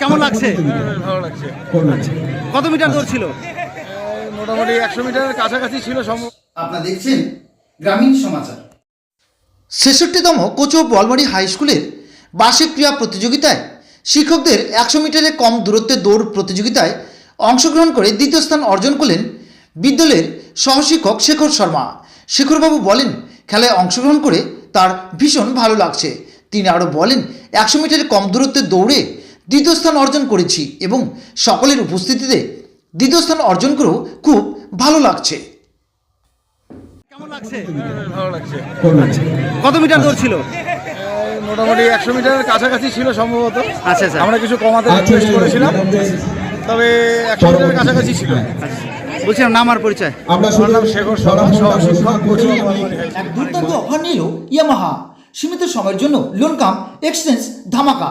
কেমন লাগছে? ভালো লাগছে। কত মিটার দৌড় ছিল? মোটামুটি একশো মিটারের কাছাকাছি ছিল সম্ভব আপনারা দেখছেন গ্রামীণ সমাচার। ছেষট্টিতম কোচো বলবাড়ি হাই স্কুলের বার্ষিক ক্রীড়া প্রতিযোগিতায় শিক্ষকদের একশো মিটারের কম দূরত্বে দৌড় প্রতিযোগিতায় অংশগ্রহণ করে দ্বিতীয় স্থান অর্জন করলেন বিদ্যালয়ের সহশিক্ষক শেখর শর্মা। শেখরবাবু বলেন খেলায় অংশগ্রহণ করে তার ভীষণ ভালো লাগছে। তিনি আরও বলেন একশো মিটারের কম দূরত্বে দৌড়ে দ্বিতীয় স্থান অর্জন করেছি এবং সকলের উপস্থিতিতে দ্বিতীয় স্থান অর্জন করেও খুব ভালো লাগছে। কেমন লাগছে? কত মিটার দৌড় ছিল? মোটামুটি একশো মিটারের কাছাকাছি ছিল সম্ভবত। আচ্ছা আচ্ছা। আমরা কিছু কমাতে রিকোয়েস্ট করেছিলাম। তবে একশো মিটারের কাছাকাছি ছিল। বলছিলাম নাম আর পরিচয়। আমরা নাম শেখর শর্মা সহশিক্ষক কোচিং দুর্দান্ত অফার নিল ইয়ামাহা। সীমিত সময়ের জন্য লোনকাম এক্সচেঞ্জ ধামাকা।